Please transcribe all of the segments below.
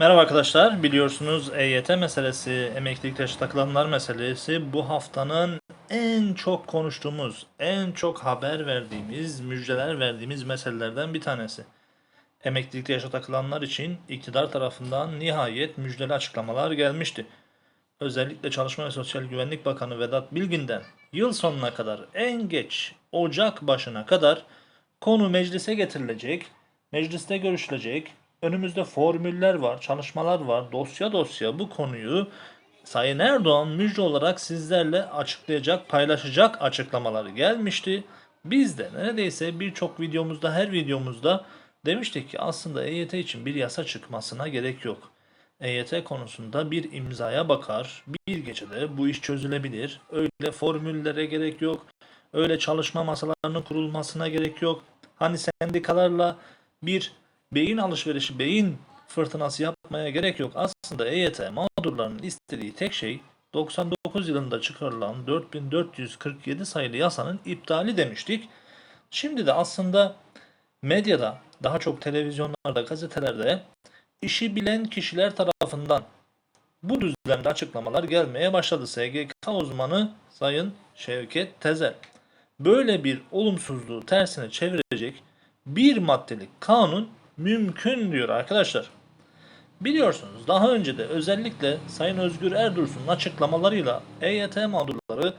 Merhaba arkadaşlar. Biliyorsunuz EYT meselesi, emeklilik yaşı takılanlar meselesi bu haftanın en çok konuştuğumuz, en çok haber verdiğimiz, müjdeler verdiğimiz meselelerden bir tanesi. Emeklilikte yaşa takılanlar için iktidar tarafından nihayet müjdeli açıklamalar gelmişti. Özellikle Çalışma ve Sosyal Güvenlik Bakanı Vedat Bilgin'den yıl sonuna kadar en geç Ocak başına kadar konu meclise getirilecek, mecliste görüşülecek, önümüzde formüller var, çalışmalar var, dosya dosya bu konuyu Sayın Erdoğan müjde olarak sizlerle açıklayacak, paylaşacak açıklamaları gelmişti. Biz de neredeyse birçok videomuzda, her videomuzda demiştik ki aslında EYT için bir yasa çıkmasına gerek yok. EYT konusunda bir imzaya bakar, bir gecede bu iş çözülebilir. Öyle formüllere gerek yok. Öyle çalışma masalarının kurulmasına gerek yok. Hani sendikalarla bir beyin alışverişi, beyin fırtınası yapmaya gerek yok. Aslında EYT mağdurlarının istediği tek şey 99 yılında çıkarılan 4447 sayılı yasanın iptali demiştik. Şimdi de aslında medyada, daha çok televizyonlarda, gazetelerde işi bilen kişiler tarafından bu düzlemde açıklamalar gelmeye başladı. SGK uzmanı Sayın Şevket Tezel. Böyle bir olumsuzluğu tersine çevirecek bir maddelik kanun mümkün diyor arkadaşlar. Biliyorsunuz daha önce de özellikle Sayın Özgür Erdursun'un açıklamalarıyla EYT mağdurları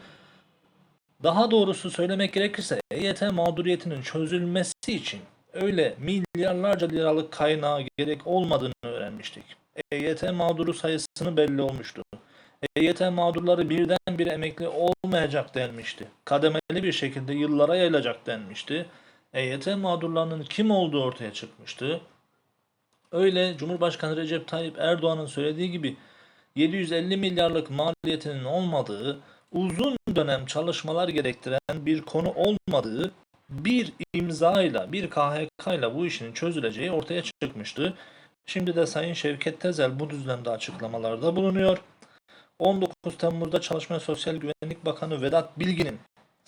daha doğrusu söylemek gerekirse EYT mağduriyetinin çözülmesi için öyle milyarlarca liralık kaynağı gerek olmadığını öğrenmiştik. EYT mağduru sayısını belli olmuştu. EYT mağdurları birdenbire emekli olmayacak denmişti. Kademeli bir şekilde yıllara yayılacak denmişti. EYT mağdurlarının kim olduğu ortaya çıkmıştı. Öyle Cumhurbaşkanı Recep Tayyip Erdoğan'ın söylediği gibi 750 milyarlık maliyetinin olmadığı, uzun dönem çalışmalar gerektiren bir konu olmadığı bir imzayla, bir KHK ile bu işin çözüleceği ortaya çıkmıştı. Şimdi de Sayın Şevket Tezel bu düzlemde açıklamalarda bulunuyor. 19 Temmuz'da Çalışma Sosyal Güvenlik Bakanı Vedat Bilgin'in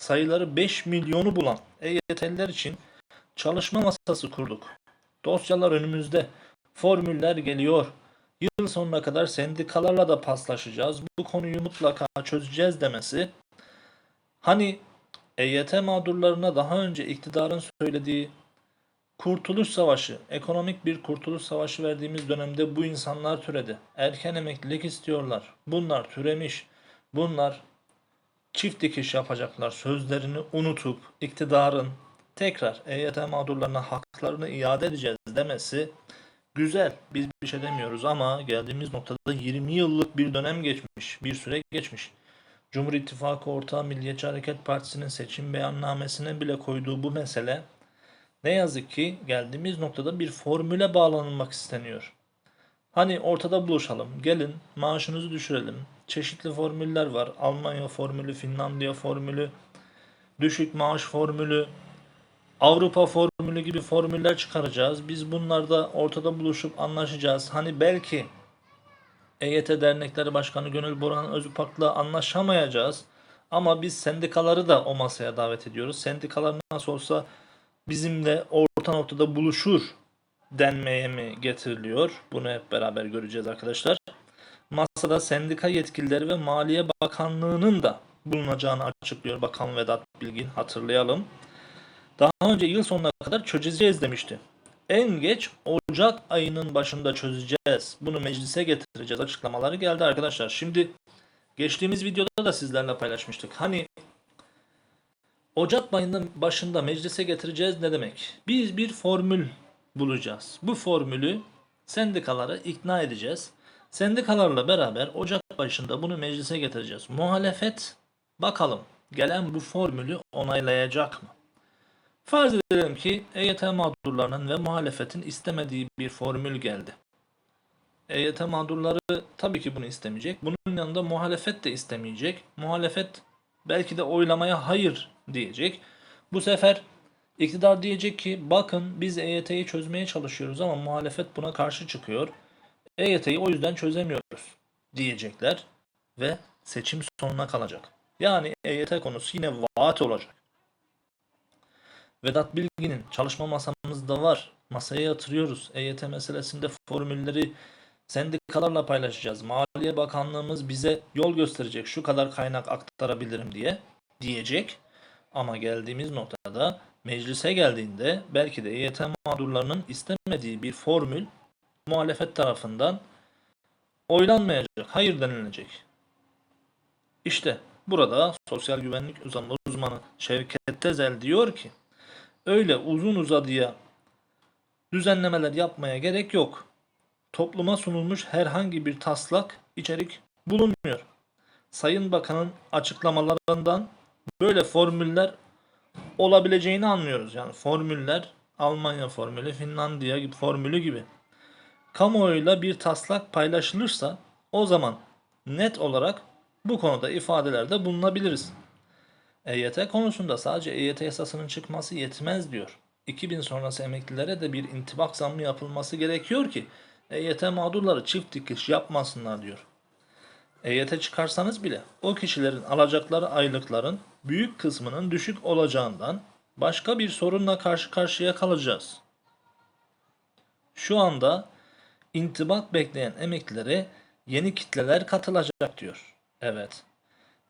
sayıları 5 milyonu bulan EYT'liler için çalışma masası kurduk. Dosyalar önümüzde. Formüller geliyor. Yıl sonuna kadar sendikalarla da paslaşacağız. Bu konuyu mutlaka çözeceğiz demesi. Hani EYT mağdurlarına daha önce iktidarın söylediği Kurtuluş Savaşı, ekonomik bir kurtuluş savaşı verdiğimiz dönemde bu insanlar türedi. Erken emeklilik istiyorlar. Bunlar türemiş. Bunlar çift dikiş yapacaklar. Sözlerini unutup iktidarın tekrar EYT mağdurlarına haklarını iade edeceğiz demesi güzel. Biz bir şey demiyoruz ama geldiğimiz noktada 20 yıllık bir dönem geçmiş. Bir süre geçmiş. Cumhur İttifakı Ortağı Milliyetçi Hareket Partisi'nin seçim beyannamesine bile koyduğu bu mesele ne yazık ki geldiğimiz noktada bir formüle bağlanılmak isteniyor. Hani ortada buluşalım, gelin maaşınızı düşürelim. Çeşitli formüller var. Almanya formülü, Finlandiya formülü, düşük maaş formülü, Avrupa formülü gibi formüller çıkaracağız. Biz bunlarda ortada buluşup anlaşacağız. Hani belki EYT Dernekleri Başkanı Gönül Burhan Özüpak'la anlaşamayacağız. Ama biz sendikaları da o masaya davet ediyoruz. Sendikalar nasıl olsa bizimle orta noktada buluşur denmeye mi getiriliyor? Bunu hep beraber göreceğiz arkadaşlar. Masada sendika yetkilileri ve Maliye Bakanlığı'nın da bulunacağını açıklıyor Bakan Vedat Bilgin hatırlayalım. Daha önce yıl sonuna kadar çözeceğiz demişti. En geç Ocak ayının başında çözeceğiz. Bunu meclise getireceğiz açıklamaları geldi arkadaşlar. Şimdi geçtiğimiz videoda da sizlerle paylaşmıştık. Hani Ocak ayının başında meclise getireceğiz ne demek? Biz bir formül bulacağız. Bu formülü sendikalara ikna edeceğiz. Sendikalarla beraber Ocak başında bunu meclise getireceğiz. Muhalefet bakalım gelen bu formülü onaylayacak mı? Farz edelim ki EYT mağdurlarının ve muhalefetin istemediği bir formül geldi. EYT mağdurları tabii ki bunu istemeyecek. Bunun yanında muhalefet de istemeyecek. Muhalefet belki de oylamaya hayır diyecek. Bu sefer iktidar diyecek ki bakın biz EYT'yi çözmeye çalışıyoruz ama muhalefet buna karşı çıkıyor. EYT'yi o yüzden çözemiyoruz diyecekler ve seçim sonuna kalacak. Yani EYT konusu yine vaat olacak. Vedat Bilgin'in çalışma masamızda var. Masaya yatırıyoruz. EYT meselesinde formülleri Sendikalarla paylaşacağız. Maliye Bakanlığımız bize yol gösterecek. Şu kadar kaynak aktarabilirim diye diyecek. Ama geldiğimiz noktada meclise geldiğinde belki de EYT mağdurlarının istemediği bir formül muhalefet tarafından oylanmayacak, hayır denilecek. İşte burada sosyal güvenlik uzmanı, uzmanı Şevket Tezel diyor ki öyle uzun uzadıya düzenlemeler yapmaya gerek yok. Topluma sunulmuş herhangi bir taslak içerik bulunmuyor. Sayın Bakan'ın açıklamalarından böyle formüller olabileceğini anlıyoruz. Yani formüller Almanya formülü, Finlandiya gibi formülü gibi. Kamuoyuyla bir taslak paylaşılırsa o zaman net olarak bu konuda ifadelerde bulunabiliriz. EYT konusunda sadece EYT yasasının çıkması yetmez diyor. 2000 sonrası emeklilere de bir intibak zammı yapılması gerekiyor ki EYT mağdurları çift dikiş yapmasınlar diyor. EYT çıkarsanız bile o kişilerin alacakları aylıkların büyük kısmının düşük olacağından başka bir sorunla karşı karşıya kalacağız. Şu anda intibak bekleyen emeklilere yeni kitleler katılacak diyor. Evet.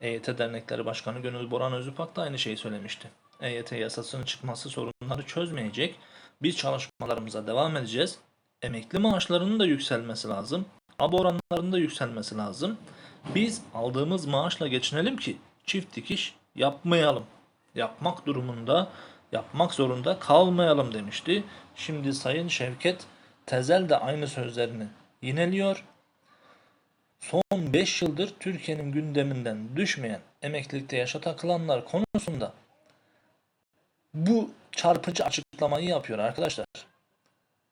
EYT Dernekleri Başkanı Gönül Boran Özüpak da aynı şeyi söylemişti. EYT yasasının çıkması sorunları çözmeyecek. Biz çalışmalarımıza devam edeceğiz. Emekli maaşlarının da yükselmesi lazım. Abo oranlarının da yükselmesi lazım. Biz aldığımız maaşla geçinelim ki çift dikiş yapmayalım. Yapmak durumunda, yapmak zorunda kalmayalım demişti. Şimdi Sayın Şevket Tezel de aynı sözlerini yineliyor. Son 5 yıldır Türkiye'nin gündeminden düşmeyen emeklilikte yaşa takılanlar konusunda bu çarpıcı açıklamayı yapıyor arkadaşlar.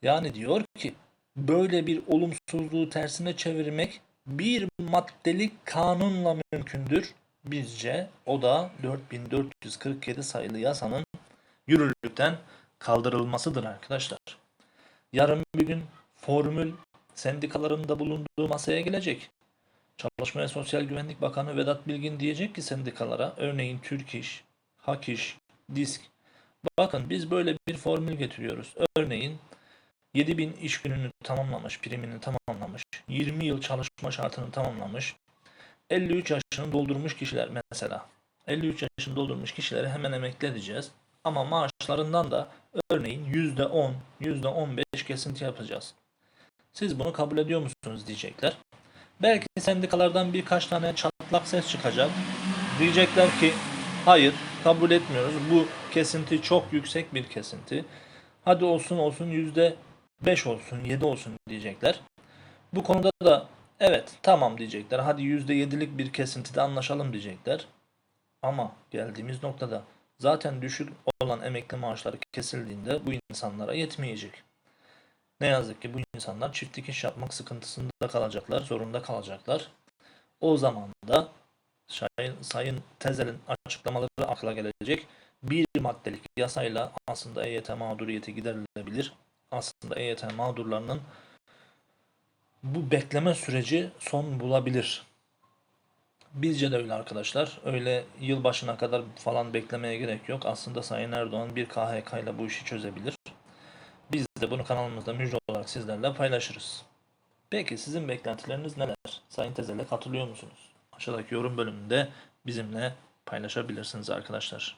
Yani diyor ki böyle bir olumsuzluğu tersine çevirmek bir maddelik kanunla mümkündür. Bizce o da 4447 sayılı yasanın yürürlükten kaldırılmasıdır arkadaşlar. Yarın bir gün formül sendikaların da bulunduğu masaya gelecek. Çalışma ve Sosyal Güvenlik Bakanı Vedat Bilgin diyecek ki sendikalara örneğin Türk İş, Hak İş, Disk bakın biz böyle bir formül getiriyoruz. Örneğin 7000 iş gününü tamamlamış, primini tamamlamış, 20 yıl çalışma şartını tamamlamış, 53 yaşını doldurmuş kişiler mesela. 53 yaşını doldurmuş kişileri hemen emekli edeceğiz. Ama maaşlarından da örneğin %10, %15 kesinti yapacağız. Siz bunu kabul ediyor musunuz diyecekler. Belki sendikalardan birkaç tane çatlak ses çıkacak. Diyecekler ki hayır kabul etmiyoruz. Bu kesinti çok yüksek bir kesinti. Hadi olsun olsun yüzde 5 olsun 7 olsun diyecekler. Bu konuda da evet tamam diyecekler. Hadi yüzde 7'lik bir kesintide anlaşalım diyecekler. Ama geldiğimiz noktada zaten düşük olan emekli maaşları kesildiğinde bu insanlara yetmeyecek. Ne yazık ki bu insanlar çiftlik iş yapmak sıkıntısında kalacaklar, zorunda kalacaklar. O zaman da Sayın, Tezel'in açıklamaları akla gelecek. Bir maddelik yasayla aslında EYT mağduriyeti giderilebilir. Aslında EYT mağdurlarının bu bekleme süreci son bulabilir. Bizce de öyle arkadaşlar. Öyle yılbaşına kadar falan beklemeye gerek yok. Aslında Sayın Erdoğan bir KHK ile bu işi çözebilir. Biz de bunu kanalımızda müjde olarak sizlerle paylaşırız. Peki sizin beklentileriniz neler? Sayın Tezel'e katılıyor musunuz? Aşağıdaki yorum bölümünde bizimle paylaşabilirsiniz arkadaşlar.